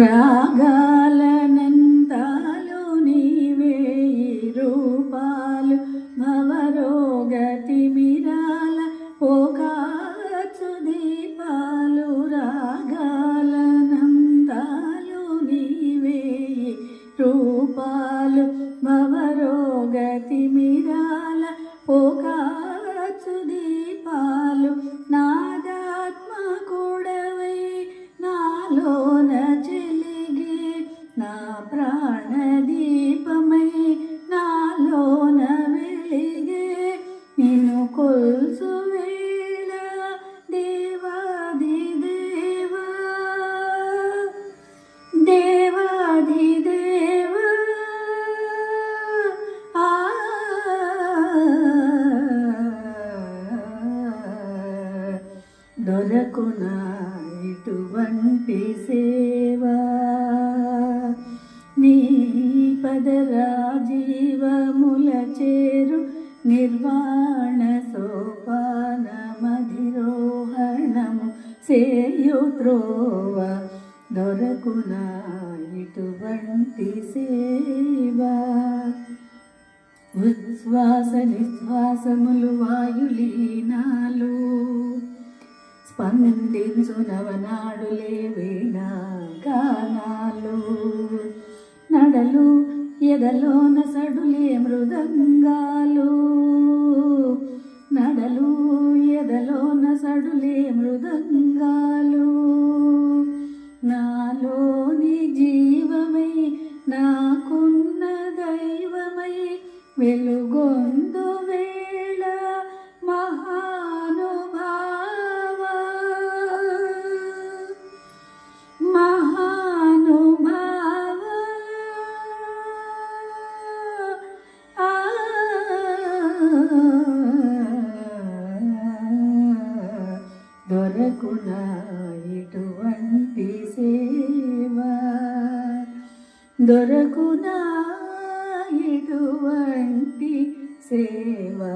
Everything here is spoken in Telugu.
రాగాలనంతాలు నీవే రూపాలు భవరోగతి మిరాల పోకాచు దీపాలు రాగాలనంతాలు నీవే రూపాలు భవరోగతి నా ప్రాణదీపమై నాలోన వెలిగే నిన్ను కొల్సు వేళ దేవాది దేవా. దేవాది దేవా. ఆ. దొరకునా ఇటువంటి సేవా. సోపానమధిరోహణము సేయుత్రోవ దొరకునా ఇటువంటి సేవా. ఉచ్ఛ్వాస నిశ్వాసములు వాయులీనాలు స్పందించు నవనాడులే వీణా గానాలు. నడలు ఎదలోన సడులే మృదంగాలు. సడులే మృదంగాలు. నాలోని జీవమై నాకున్న దైవమై వెలుగొందో దొరకున ఇటువంటి సేవ దొరకునా ఇటువంటి సేవా.